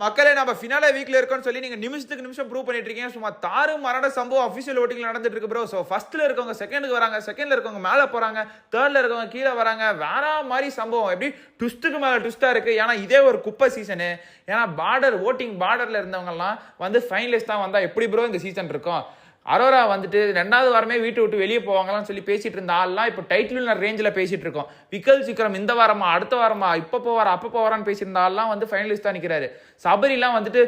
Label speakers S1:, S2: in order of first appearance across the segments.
S1: மக்களே நம்ம ஃபினாலே வீக்ல இருக்கோம்னு சொல்லி நீங்க நிமிஷத்துக்கு நிமிஷம் ப்ரூவ் பண்ணிட்டு இருக்கீங்க சும்மா தாறு மரண சம்பவம் அஃபிஷியல் ஓட்டிங்ல நடந்துட்டு இருக்கு ப்ரோ ஸோ ஃபர்ஸ்ட்ல இருக்கவங்க செகண்டுக்கு வராங்க. செகண்ட்ல இருக்கவங்க மேலே போறாங்க. தேர்ட்ல இருக்கவங்க கீழே வராங்க. வேற மாதிரி சம்பவம். எப்படி? ட்விஸ்ட்டுக்கு மேல ட்விஸ்டா இருக்கு. ஏன்னா இதே ஒரு குப்பை சீசனு ஏன்னா பார்டர் ஓட்டிங் பார்டர்ல இருந்தவங்கலாம் வந்து ஃபைனலிஸ்ட் தான் வந்தா எப்படி ப்ரோ இந்த சீசன் இருக்கும்? அரோரா வந்துட்டு ரெண்டாவது வாரமே வீட்டை விட்டு வெளியே போவாங்களான்னு சொல்லி பேசிட்டு இருந்த ஆள்லாம் இப்போ டைட்டில் ரேஞ்சில் பேசிட்டு இருக்கோம். விக்கல் சிக்கரம் இந்த வாரமா அடுத்த வாரமா இப்போ போவாரா அப்போ போவாரான்னு பேசியிருந்த ஆள்லாம் வந்து ஃபைனலிஸ்ட் தான் நிற்கிறாரு சபரிலாம் வந்துட்டு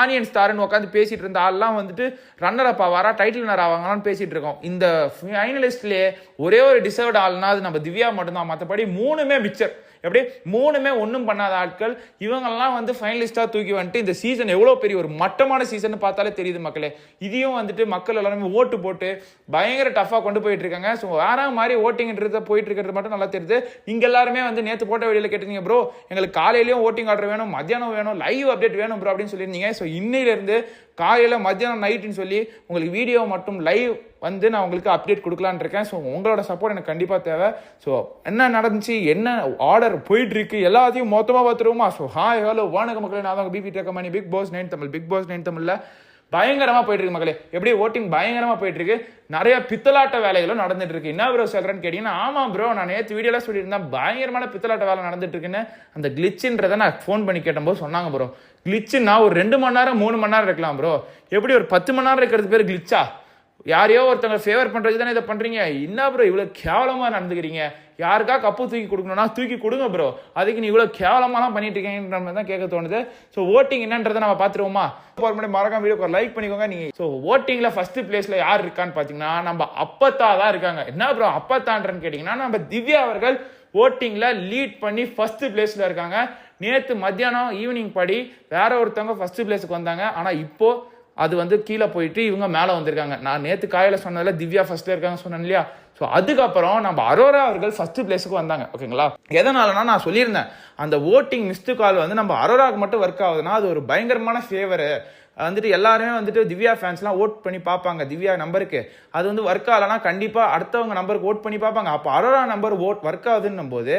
S1: ஆனியன் ஸ்டார்னு உட்காந்து பேசிட்டு இருந்த ஆள்லாம் வந்துட்டு ரன்னர் அப்பா வாரா டைட்டில் வினர் ஆவாங்களான்னு பேசிட்டு இருக்கோம். இந்த ஃபைனலிஸ்ட்லேயே ஒரே ஒரு டிசர்வ்ட் ஆள்னா அது நம்ம திவ்யா மட்டும்தான். மற்றபடி மூணுமே மிச்சர் எப்படி? மூணுமே ஒன்றும் பண்ணாத ஆட்கள். இவங்கெல்லாம் வந்து ஃபைனலிஸ்டாக தூக்கி வந்துட்டு இந்த சீசன் எவ்வளோ பெரிய ஒரு மட்டமான சீசன் பார்த்தாலே தெரியுது மக்களே. இதையும் வந்துட்டு மக்கள் எல்லாருமே ஓட்டு போட்டு பயங்கர டஃப்பாக கொண்டு போயிட்டு இருக்காங்க. ஸோ வேற மாதிரி ஓட்டிங்ன்றது போயிட்டு இருக்கிறது மட்டும் நல்லா தெரியுது. நீங்கள் எல்லாருமே வந்து நேற்று போட்ட வெளியில் கேட்டிருந்தீங்க ப்ரோ எங்களுக்கு காலையிலயும் ஓட்டிங் ஆர்டர் வேணும் மத்தியானம் வேணும் லைவ் அப்டேட் வேணும் ப்ரோ அப்படின்னு சொல்லியிருந்தீங்க. ஸோ இன்னையிலேருந்து காலையில் மத்தியானம் நைட்டுன்னு சொல்லி உங்களுக்கு வீடியோ மட்டும் லைவ் வந்து நான் உங்களுக்கு அப்டேட் கொடுக்கலான்னு இருக்கேன். ஸோ உங்களோட சப்போர்ட் எனக்கு கண்டிப்பாக தேவை. ஸோ என்ன நடந்துச்சு? என்ன ஆர்டர் போயிட்டு இருக்கு? எல்லாத்தையும் மொத்தமாக பார்த்துருவோமா? ஸோ ஹாய் ஹலோ வணக்க மக்களே. நான் தான் BP டேக்கமணி Bigg Boss nine Tamil Bigg Boss nine தமிழில் பயங்கரமாக போயிட்டு இருக்கு மக்களே. எப்படி ஓட்டிங் பயங்கரமாக போயிட்டு இருக்கு நிறைய பித்தலாட்ட வேலைகளும் நடந்துட்டு இருக்கு என்ன ப்ரோ சொல்கிறேன்னு கேட்டிங்கன்னா ஆமாம் ப்ரோ நான் நேற்று வீடியோலாம் சொல்லியிருந்தேன் பயங்கரமான பித்தலாட்ட வேலை நடந்துட்டு இருக்குன்னு அந்த கிளிச்சுன்றதை நான் ஃபோன் பண்ணி கேட்டபோது சொன்னாங்க ப்ரோ கிளிச்சுன்னா ஒரு ரெண்டு மணி நேரம் மூணு மணி நேரம் இருக்கலாம் ப்ரோ எப்படி ஒரு பத்து மணி நேரம் இருக்கிறது பேர் கிளிச்சா யாரையோ ஒருத்தவங்க ஃபேவர் பண்ணுறதுக்கு தானே இதை பண்ணுறீங்க என்ன ப்ரோ இவ்வளோ கேவலமாக நடந்துக்கிறீங்க? யாருக்கா கப்பு தூக்கி கொடுக்கணும்னா தூக்கி கொடுங்க ப்ரோ அதுக்கு நீ இவ்வளோ கேவலமாலாம் பண்ணிட்டு இருக்கீங்கன்ற மாதிரி தான் கேட்க தோணுது. ஸோ ஓட்டிங் என்னன்றதை நம்ம பார்த்துருவோமா? ஒரு முன்னாடி மறக்காம வீடியோ லைக் பண்ணிக்கோங்க. நீங்கள் ஸோ ஓட்டிங்கில் ஃபஸ்ட்டு பிளேஸில் யார் இருக்கான்னு பார்த்தீங்கன்னா நம்ம அப்பத்தா தான் இருக்காங்க. என்ன ப்ரோ அப்பத்தான்றன்னு கேட்டிங்கன்னா நம்ம திவ்யா அவர்கள் ஓட்டிங்கில் லீட் பண்ணி ஃபஸ்ட்டு பிளேஸில் இருக்காங்க. நேற்று மத்தியானம் ஈவினிங் படி வேற ஒருத்தவங்க ஃபஸ்ட்டு பிளேஸுக்கு வந்தாங்க. ஆனால் இப்போது அது வந்து கீழே போயிட்டு இவங்க மேலே வந்திருக்காங்க. நான் நேற்று காயில் சொன்னதில் திவ்யா ஃபஸ்ட்டில் இருக்காங்க சொன்னேன் இல்லையா? ஸோ அதுக்கப்புறம் நம்ம அரோரா அவர்கள் ஃபஸ்ட்டு பிளேஸுக்கு வந்தாங்க. ஓகேங்களா எதனாலனா நான் சொல்லியிருந்தேன். அந்த ஓட்டிங் மிஸ்டு கால் வந்து நம்ம அரோராவுக்கு மட்டும் ஒர்க் ஆகுதுன்னா அது ஒரு பயங்கரமான ஃபேவரு வந்துட்டு எல்லாருமே வந்துட்டு திவ்யா ஃபேன்ஸ்லாம் ஓட் பண்ணி பார்ப்பாங்க. திவ்யா நம்பருக்கு. அது வந்து ஒர்க் ஆகலைன்னா கண்டிப்பாக அடுத்தவங்க நம்பருக்கு ஓட் பண்ணி பார்ப்பாங்க. அப்போ அரோரா நம்பர் ஓட் ஒர்க் ஆகுதுன்னும் போது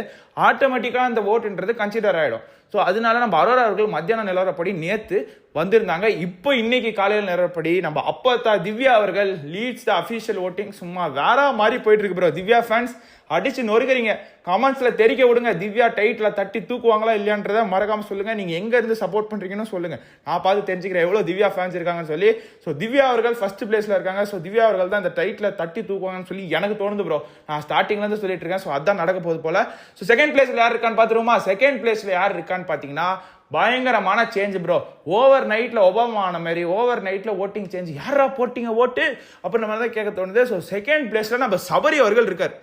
S1: ஆட்டோமேட்டிக்காக அந்த ஓட்டுன்றது கன்சிடர் ஆகிடும் ஸோ அதனால நம்ம அரோரா அவர்கள் மத்தியான நிலவரப்படி நேற்று வந்திருந்தாங்க. இப்போ இன்னைக்கு காலையில் நிலவரப்படி நம்ம அப்பத்தா திவ்யா அவர்கள் லீட்ஸ் த அஃபீஷியல் ஓட்டிங் சும்மா வேற மாதிரி போயிட்டு இருக்கு ப்ரோ திவ்யா ஃபேன்ஸ் அடிச்சு நொறுக்கிறீங்க. கமெண்ட்ஸில் தெரிக்க விடுங்க. திவ்யா டைட்டில் தட்டி தூக்குவாங்களா இல்லையான்றத மறக்காமல் சொல்லுங்க. நீங்கள் எங்கேருந்து சப்போர்ட் பண்ணுறீங்கன்னு சொல்லுங்க. நான் பார்த்து தெரிஞ்சுக்கிறேன் எவ்வளோ திவ்யா ஃபேன்ஸ் இருக்காங்கன்னு சொல்லி. ஸோ திவ்யா அவர்கள் ஃபர்ஸ்ட் பிளேஸில் இருக்காங்க. ஸோ திவ்யா அவர்கள் தான் இந்த டைட்டில் தட்டி தூக்குவாங்கன்னு சொல்லி எனக்கு தோணுது ப்ரோ நான் ஸ்டார்டிங்லேருந்து சொல்லிட்டு இருக்கேன். ஸோ அதான் நடக்க போகுது போல. ஸோ செகண்ட் பிளேஸில் யார் இருக்கான்னு பார்த்துருவோமா செகண்ட் பிளேஸில் யார் இருக்கான்னு பார்த்தீங்கன்னா பயங்கரமான சேஞ்ச் ப்ரோ ஓவர் நைட்டில் ஒபாமா ஆன மாதிரி ஓவர் நைட்டில் ஓட்டிங் சேஞ்ச் யாரா போட்டிங்க ஓட்டு அப்படின்ற மாதிரி தான் கேட்க தோணுது. ஸோ செகண்ட் பிளேஸில் நம்ம சபரி அவர்கள் இருக்கார்.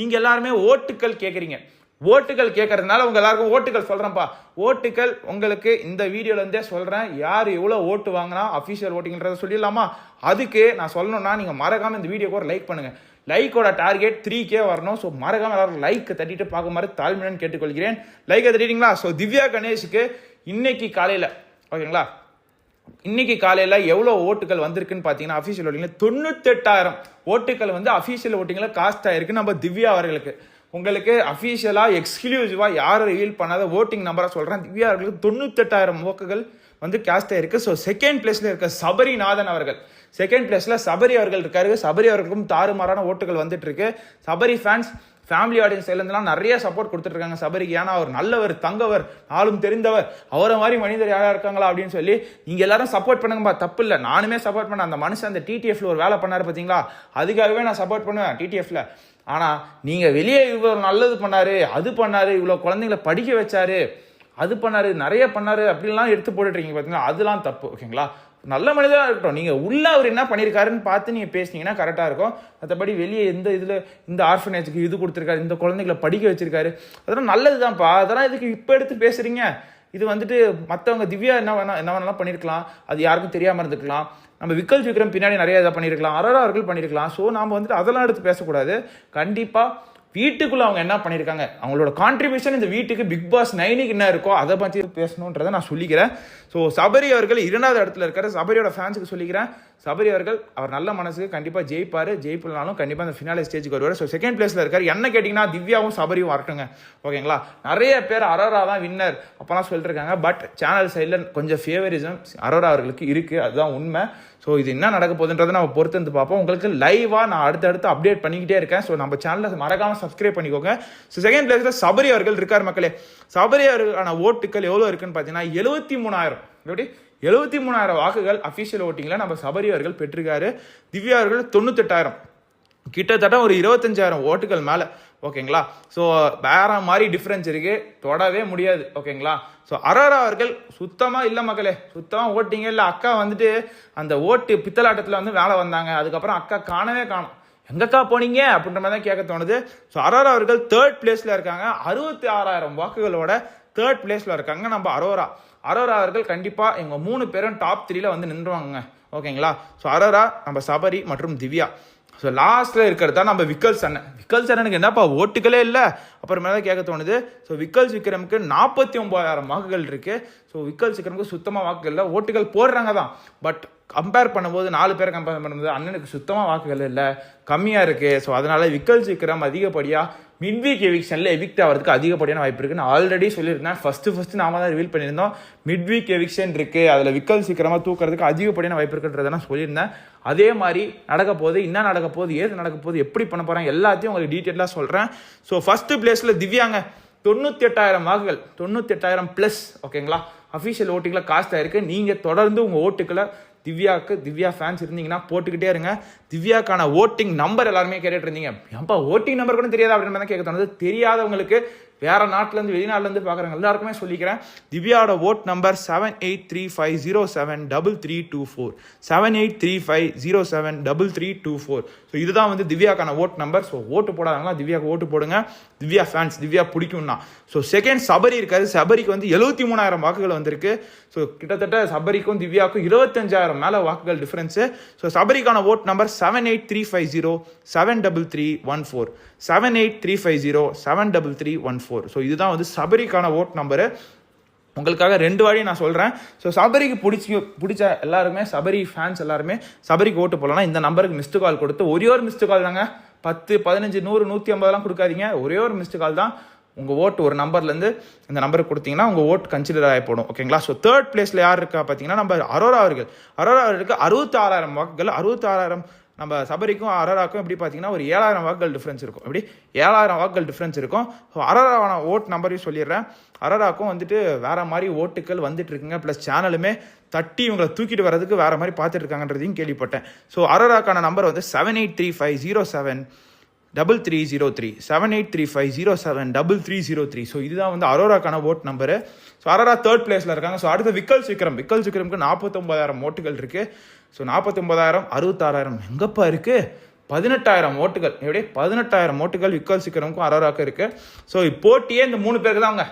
S1: நீங்கள் எல்லாருமே ஓட்டுக்கள் கேட்குறீங்க ஓட்டுகள் கேட்கறதுனால உங்கள் எல்லாருக்கும் ஓட்டுகள் சொல்கிறேன்ப்பா ஓட்டுகள் உங்களுக்கு இந்த வீடியோலேருந்தே சொல்கிறேன் யார் எவ்வளோ ஓட்டு வாங்கினா அஃபிஷியல் ஓட்டிங்கன்றதை சொல்லிடலாமா? அதுக்கு நான் சொல்லணும்னா நீங்கள் மறக்காமல் இந்த வீடியோக்கு ஒரு லைக் பண்ணுங்கள் லைக்கோட டார்கெட் த்ரீ கே வரணும். ஸோ மறக்காம எல்லாரும் லைக் தட்டிட்டு பார்க்க மாதிரி தாழ்மையுடன் கேட்டுக்கொள்கிறேன். லைக்கை தட்டிட்டீங்களா? ஸோ திவ்யா கணேஷுக்கு இன்னைக்கு காலையில் ஓகேங்களா? இன்னைக்கு காலையில் எவ்வளோ ஓட்டுகள் வந்திருக்குன்னு பார்த்தீங்கன்னா அஃபீஷியல் ஓட்டிங்கில் தொண்ணூத்தெட்டாயிரம் ஓட்டுகள் வந்து அஃபீஷியல் ஓட்டிங்கில் காஸ்ட் ஆகிருக்கு நம்ம திவ்யா அவர்களுக்கு. உங்களுக்கு அஃபீஷியலாக எக்ஸ்க்ளூசிவாக யாரும் ரிவீல் பண்ணாத ஓட்டிங் நம்பராக சொல்கிறேன் திவ்யா அவர்களுக்கு தொண்ணூத்தெட்டாயிரம் ஓக்குகள் வந்து கேஸ்டாக இருக்குது ஸோ செகண்ட் பிளேஸில் இருக்க சபரிநாதன் அவர்கள். செகண்ட் பிளேஸில் சபரி அவர்கள் இருக்காரு. சபரி அவர்களுக்கும் தாறுமாறான ஓட்டுகள் வந்துட்டு இருக்கு. சபரி ஃபேன்ஸ் ஃபேமிலி ஆடியன்ஸ் நிறைய சப்போர்ட் கொடுத்துட்ருக்காங்க. சபரிக்கு ஏன்னா அவர் நல்லவர் தங்கவர் ஆளும் தெரிந்தவர். அவரை மாதிரி மனிதர் யாராக இருக்காங்களா அப்படின்னு சொல்லி நீங்கள் எல்லாரும் சப்போர்ட் பண்ணுங்கப்பா. தப்பு இல்லை நானுமே சப்போர்ட் பண்ணேன். அந்த மனுஷன் அந்த டிடிஎஃப்ல ஒரு வேலை பண்ணார் பார்த்தீங்களா அதுக்காகவே நான் சப்போர்ட் பண்ணுவேன் டிடிஎஃப்ல ஆனால் நீங்கள் வெளியே இவர் நல்லது பண்ணார் அது பண்ணார் இவ்வளோ குழந்தைங்களை படிக்க வச்சாரு அது பண்ணார் நிறைய பண்ணாரு அப்படிலாம் எடுத்து போட்டுட்டு இருக்கீங்க பார்த்தீங்களா அதெல்லாம் தப்பு ஓகேங்களா? நல்ல மனிதராக இருக்கட்டும். நீங்கள் உள்ள அவர் என்ன பண்ணியிருக்காருன்னு பார்த்து நீங்கள் பேசுனீங்கன்னா கரெக்டாக இருக்கும். மற்றபடி வெளியே எந்த இதில் இந்த ஆர்ஃபனேஜுக்கு இது கொடுத்துருக்காரு இந்த குழந்தைகளை படிக்க வச்சிருக்காரு அதெல்லாம் நல்லது தான்ப்பா அதெல்லாம் இதுக்கு இப்போ எடுத்து பேசுகிறீங்க இது வந்துட்டு மற்றவங்க திவ்யா என்ன வேணா என்ன வேணாலும் பண்ணியிருக்கலாம் அது யாருக்கும் தெரியாமல் இருந்துக்கலாம். நம்ம விக்கல் விக்ரம் பின்னாடி நிறைய இதை பண்ணியிருக்கலாம் அரோரா அவர்கள் பண்ணியிருக்கலாம் ஸோ நாம் வந்துட்டு அதெல்லாம் எடுத்து பேசக்கூடாது. கண்டிப்பாக வீட்டுக்குள்ள அவங்க என்ன பண்ணியிருக்காங்க அவங்களோட கான்ட்ரிபியூஷன் இந்த வீட்டுக்கு பிக் பாஸ் நைனுக்கு என்ன இருக்கோ அதை பற்றி பேசணுன்றதை நான் சொல்லிக்கிறேன். ஸோ சபரி அவர்கள் இரண்டாவது இடத்துல இருக்கிற சபரியோட ஃபேன்ஸுக்கு சொல்லிக்கிறேன். சபரி அவர்கள் அவர் நல்ல மனசுக்கு கண்டிப்பாக ஜெயிப்பார். ஜெயிப்புலனாலும் கண்டிப்பாக அந்த ஃபினாலே ஸ்டேஜுக்கு வருவார். ஸோ செகண்ட் பிளேஸில் இருக்கார். என்ன கேட்டிங்கன்னா திவ்யாவும் சபரியும் வரட்டுங்க. ஓகேங்களா? நிறைய பேர் அரோரா தான் வின்னர் அப்போலாம் சொல்லிட்டு இருக்காங்க பட் சேனல் சைடில் கொஞ்சம் ஃபேவரிசம் அரோரா அவர்களுக்கு இருக்குது அதுதான் உண்மை. ஸோ இது என்ன நடக்க போகுதுன்றதை நம்ம பொறுத்து வந்து பார்ப்போம். உங்களுக்கு லைவாக நான் அடுத்தடுத்து அப்டேட் பண்ணிக்கிட்டே இருக்கேன். ஸோ நம்ம சேனலில் மறக்காமல் சப்ஸ்கிரைப் பண்ணிக்கோங்க. ஸோ செகண்ட் பிளேஸில் சபரி அவர்கள் இருக்கார் மக்களே. சபரி அவர்களுக்கான ஓட்டுகள் எவ்வளோ இருக்குன்னு பார்த்தீங்கன்னா எழுபத்தி மூணாயிரம். எப்படி? எழுபத்தி மூணாயிரம் வாக்குகள் அஃபிஷியல் ஓட்டிங்கில் நம்ம சபரி அவர்கள் பெற்றிருக்காரு. திவ்யா அவர்கள் தொண்ணூத்தெட்டாயிரம். கிட்டத்தட்ட ஒரு இருபத்தஞ்சாயிரம் ஓட்டுகள் மேலே. ஓகேங்களா? ஸோ வேற மாதிரி டிஃப்ரென்ஸ் இருக்குது தொடவே முடியாது. ஓகேங்களா? ஸோ அரோரா அவர்கள் சுத்தமாக இல்லை மக்களே. சுத்தமாக ஓட்டிங்க இல்லை. அக்கா வந்துட்டு அந்த ஓட்டு பித்தலாட்டத்தில் வந்து வேலை வந்தாங்க. அதுக்கப்புறம் அக்கா காணவே காணும். எங்கக்கா போனீங்க? அப்படின்ற மாதிரி தான் கேட்க தோணுது. ஸோ அரோரா அவர்கள் தேர்ட் பிளேஸில் இருக்காங்க. அறுபத்தி ஆறாயிரம் வாக்குகளோட தேர்ட் பிளேஸில் இருக்காங்க. நம்ம அரோரா. அரோரா அவர்கள் கண்டிப்பாக எங்கள் மூணு பேரும் டாப் த்ரீல வந்து நின்றுவாங்க ஓகேங்களா? ஸோ அரோரா நம்ம சபரி மற்றும் திவ்யா. ஸோ லாஸ்ட்டில் இருக்கிறது தான் நம்ம விக்கல்ஸ் அண்ணன் விக்கல்ஸ் அண்ணனுக்கு என்னப்பா ஓட்டுகளே இல்லை? அப்புறமே தான் கேட்க தோணுது. ஸோ விக்கல்ஸ் விக்ரமுக்கு நாற்பத்தி ஒம்பதாயிரம் வாக்குகள் இருக்குது ஸோ விக்கல்ஸ் விக்ரமுக்கு சுத்தமாக வாக்குகள் இல்லை. ஓட்டுகள் போடுறாங்க தான். பட் கம்பேர் பண்ணும்போது நாலு பேரை கம்பேர் பண்ணும்போது அண்ணனுக்கு சுத்தமாக வாக்குகள் இல்லை கம்மியாக இருக்குது ஸோ அதனால் விக்கல் விக்ரம் அதிகப்படியாக மிட்வீக் எவிக்ஷனில் எவிக்ட் ஆகிறதுக்கு அதிகப்படியான வாய்ப்பு இருக்குது நான் ஆல்ரெடி சொல்லியிருந்தேன். ஃபஸ்ட்டு ஃபஸ்ட்டு நாம தான் ரிவீல் பண்ணியிருந்தோம். மிட்வீக் எவிக்ஷன் இருக்குது அதில் விக்கல் சீக்கிரமாக தூக்கிறதுக்கு அதிகப்படியான வாய்ப்பு இருக்குன்றதை நான் சொல்லியிருந்தேன். அதே மாதிரி நடக்க போகுது என்ன நடக்க போகுது ஏது நடக்க போகுது எப்படி பண்ண போகிறாங்க எல்லாத்தையும் உங்களுக்கு டீட்டெயிலாக சொல்கிறேன் ஸோ ஃபஸ்ட்டு பிளேஸில் திவ்யாங்க தொண்ணூற்றி எட்டாயிரம் வாக்குகள் தொண்ணூற்றி எட்டாயிரம் ப்ளஸ் ஓகேங்களா அஃபிஷியல் ஓட்டிங்கில் காஸ்ட் ஆயிருக்கு நீங்கள் தொடர்ந்து உங்கள் ஓட்டுக்களை திவ்யாவுக்கு திவ்யா ஃபேன்ஸ் இருந்தீங்கன்னா போட்டுக்கிட்டே இருங்க. திவ்யாக்கான ஓட்டிங் நம்பர் எல்லாருமே கேட்டுட்டு இருந்தீங்க. ஏன்பா ஓட்டிங் நம்பர் கூட தெரியாது அப்படின்னு தான் கேட்க தோணுது. தெரியாதவங்களுக்கு வேற நாட்டிலேருந்து வெளிநாட்டிலேருந்து பார்க்குறாங்க எல்லாருக்குமே சொல்லிக்கிறேன். திவ்யாவோட vote number seven eight three five zero seven double three two four seven eight three five zero seven double three two four so இதுதான் வந்து திவ்யாக்கான ஓட் நம்பர் ஸோ ஓட்டு போடாதவங்களா திவ்யாவுக்கு ஓட்டு போடுங்க. திவ்யா ஃபேன்ஸ் திவ்யா பிடிக்கும்னா. ஸோ செகண்ட் சபரி இருக்காது சபரிக்கு வந்து எழுபத்தி மூணாயிரம் வாக்குகள் வந்திருக்கு. ஸோ கிட்டத்தட்ட சபரிக்கும் திவ்யாவுக்கும் இருபத்தஞ்சாயிரம் மேலே வாக்குகள் difference so சபரிக்கான vote number seven eight three five zero seven double three one four seven eight three five zero seven double three one four so இதுதான் வந்து சபரிக்கான ஓட் நம்பரு. உங்களுக்காக ரெண்டு வாடியும் நான் சொல்கிறேன் ஸோ சபரிக்கு பிடிச்சி பிடிச்ச எல்லாருமே சபரி ஃபேன்ஸ் எல்லாருமே சபரிக்கு ஓட்டு போகலன்னா இந்த நம்பருக்கு மிஸ்டு கால் கொடுத்து ஒரே ஒரு மிஸ்டு கால் தாங்க. பத்து பதினஞ்சு நூறு நூற்றி ஐம்பதெல்லாம் கொடுக்காதீங்க. ஒரே ஒரு மிஸ்டு கால் தான். உங்கள் ஓட்டு ஒரு நம்பர்லேருந்து இந்த நம்பருக்கு கொடுத்தீங்கன்னா உங்கள் ஓட்டு கன்சிடர் ஆகி போடும். ஓகேங்களா ஸோ தேர்ட் பிளேஸில் யார் இருக்கா பார்த்தீங்கன்னா நம்ம அரோரா அவர்கள். அரோரா அவர்களுக்கு அறுபத்தாறாயிரம் வாக்குகள் அறுபத்தாறாயிரம் நம்ம சபரிக்கும் அரராக்கும் எப்படி பார்த்தீங்கன்னா ஒரு ஏழாயிரம் வாக்குகள் டிஃப்ரென்ஸ் இருக்கும். எப்படி? ஏழாயிரம் வாக்குகள் டிஃப்ரென்ஸ் இருக்கும். ஸோ அரோராவான ஓட் நம்பரையும் சொல்லிடுறேன். அரராக்கும் வந்துட்டு வேற மாதிரி ஓட்டுகள் வந்துட்டு இருக்குங்க. ப்ளஸ் சேனலுமே தட்டி இவங்களை தூக்கிட்டு வரதுக்கு வேற மாதிரி பார்த்துட்டு இருக்காங்கன்றதையும் கேள்விப்பட்டேன். ஸோ அரராக்கான நம்பர் வந்து seven eight three five zero seven double three zero three seven eight three five zero seven double three zero three so இதுதான் வந்து அரோராக்கான vote number so Aurora third பிளேஸில் இருக்காங்க. ஸோ அடுத்து விக்கல் சிக்ரம் விக்கல் சிக்ரமுக்கு நாற்பத்தொம்பதாயிரம் ஓட்டுகள் இருக்குது ஸோ நாற்பத்தொம்பதாயிரம் அறுபத்தாறாயிரம் எங்கப்பா இருக்குது பதினெட்டாயிரம் ஓட்டுகள். எப்படி? பதினெட்டாயிரம் ஓட்டுகள் விக்கல் சிக்கரமுக்கும் அரோராக்கும் இருக்குது ஸோ போட்டியே இந்த மூணு பேருக்கு தாங்க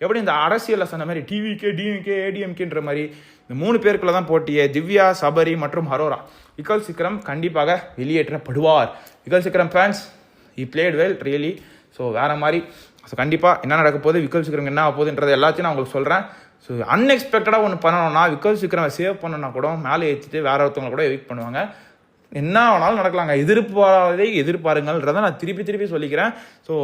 S1: எப்படி? இந்த அரசியலில் சொன்ன மாதிரி டிவிகே டிஎம்கே ஏடிஎம்கேன்ற மாதிரி இந்த மூணு பேருக்குள்ள தான் போட்டியே. திவ்யா சபரி மற்றும் ஹரோரா விக்கல் சிக்கரம் கண்டிப்பாக வெளியேற்றப்படுவார். விக்கல் சிக்கரம் ஃபேன்ஸ் இ பிளேட் வெல் ரியலி ஸோ வேறு மாதிரி ஸோ கண்டிப்பாக என்ன நடக்க போகுது? விக்கல் சிக்கரம் என்ன ஆக போகுதுன்றது எல்லாத்தையும் நான் உங்களுக்கு சொல்கிறேன் ஸோ அன்எக்ஸ்பெக்டடாக ஒன்று பண்ணணும்னா விக்கல் சிக்கரம் சேவ் பண்ணணும்னா கூட மேலே ஏற்றிட்டு வேற ஒருத்தவங்க கூட எவிக் பண்ணுவாங்க. என்ன ஆனாலும் நடக்கலாங்க. எதிர்பாராதே எதிர்பாருங்கள்ன்றதை நான் திருப்பி திருப்பி சொல்லிக்கிறேன். ஸோ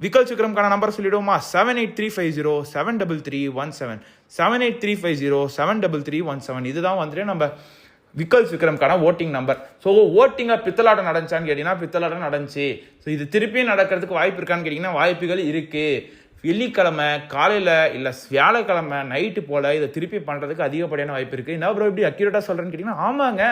S1: விக்கல் சிக்கரம்கான number சொல்லிவிடுவோமா seven eight three five zero seven double three one seven seven eight three five zero seven double three one seven இதுதான் வந்துட்டு நம்ம விக்கல் விக்ரம்கான ஓட்டிங் நம்பர் ஸோ ஓட்டிங்காக பித்தலாட்டம் நடந்துச்சான்னு கேட்டிங்கன்னா பித்தலாட்டம் நடந்துச்சு. ஸோ இது திருப்பியும் நடக்கிறதுக்கு வாய்ப்பு இருக்கான்னு கேட்டிங்கன்னா வாய்ப்புகள் இருக்குது வெள்ளிக்கிழமை காலையில் இல்லை வியாழக்கிழமை நைட்டு போல் இதை திருப்பி பண்ணுறதுக்கு அதிகப்படியான வாய்ப்பு இருக்குது என்ன ப்ரோ இப்படி அக்யூரேட்டாக சொல்கிறேன்னு கேட்டிங்கன்னா ஆமாங்க.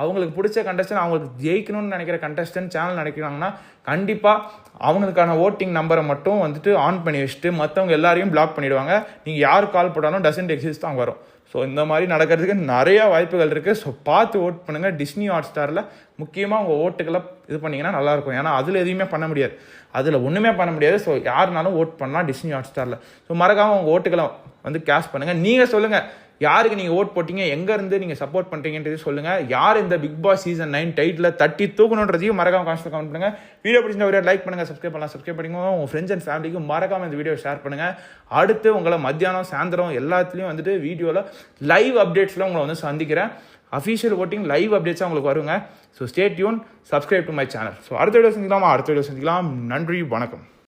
S1: அவங்களுக்கு பிடிச்ச கண்டஸ்டன் அவங்களுக்கு ஜெயிக்கணும்னு நினைக்கிற கண்டஸ்டன் சேனல் நினைக்கிறாங்கன்னா கண்டிப்பாக அவங்களுக்கான ஓட்டிங் நம்பரை மட்டும் வந்துட்டு ஆன் பண்ணி வச்சுட்டு மற்றவங்க எல்லாரையும் பிளாக் பண்ணிவிடுவாங்க நீங்கள் யார் கால் போட்டாலும் டசன்ட் எக்ஸிஸ்ட் தான் வரும். ஸோ இந்த மாதிரி நடக்கிறதுக்கு நிறையா வாய்ப்புகள் இருக்குது ஸோ பார்த்து ஓட் பண்ணுங்கள் டிஸ்னி ஹாட் ஸ்டாரில் முக்கியமாக உங்கள் ஓட்டுகளை இது பண்ணிங்கன்னா நல்லாயிருக்கும் ஏன்னா அதில் எதுவுமே பண்ண முடியாது. அதில் ஒன்றுமே பண்ண முடியாது. ஸோ யாருனாலும் ஓட் பண்ணலாம் டிஸ்னி ஹாட் ஸ்டாரில் ஸோ மறக்காமல் உங்கள் ஓட்டுகளை வந்து கேஷ் பண்ணுங்கள் நீங்கள் சொல்லுங்கள் யாருக்கு நீங்கள் ஓட் போட்டீங்க எங்கேருந்து நீங்கள் சப்போர்ட் பண்ணுறீங்கன்றது சொல்லுங்கள் யார் இந்த Bigg Boss season nine title தட்டி தூக்கணுன்றதையும் மறக்காம காசு கமெண்ட் பண்ணுங்கள் வீடியோ பிடிச்சிருந்த வீடியோ லைக் பண்ணுங்கள் சப்ஸ்கிரைப் பண்ணலாம் சப்ஸ்கிரைப் பண்ணிக்கோங்க. உங்கள் ஃப்ரெண்ட்ஸ் அண்ட் ஃபேமிலிக்கு மறக்காம இந்த வீடியோ ஷேர் பண்ணுங்கள் அடுத்து உங்களை மத்தியானம் சாயந்தரம் எல்லாத்துலேயும் வந்துட்டு வீடியோவில் லைவ் அப்டேட்ஸில் உங்களை வந்து சந்திக்கிறேன். அஃபீஷியல் ஓட்டிங் லைவ் அப்டேட்ஸாக உங்களுக்கு வருங்க. So stay tune subscribe to my channel so அடுத்த வீடியோ சந்திக்கலாமா? அடுத்த வீடியோ சந்திக்கலாம். நன்றி வணக்கம்.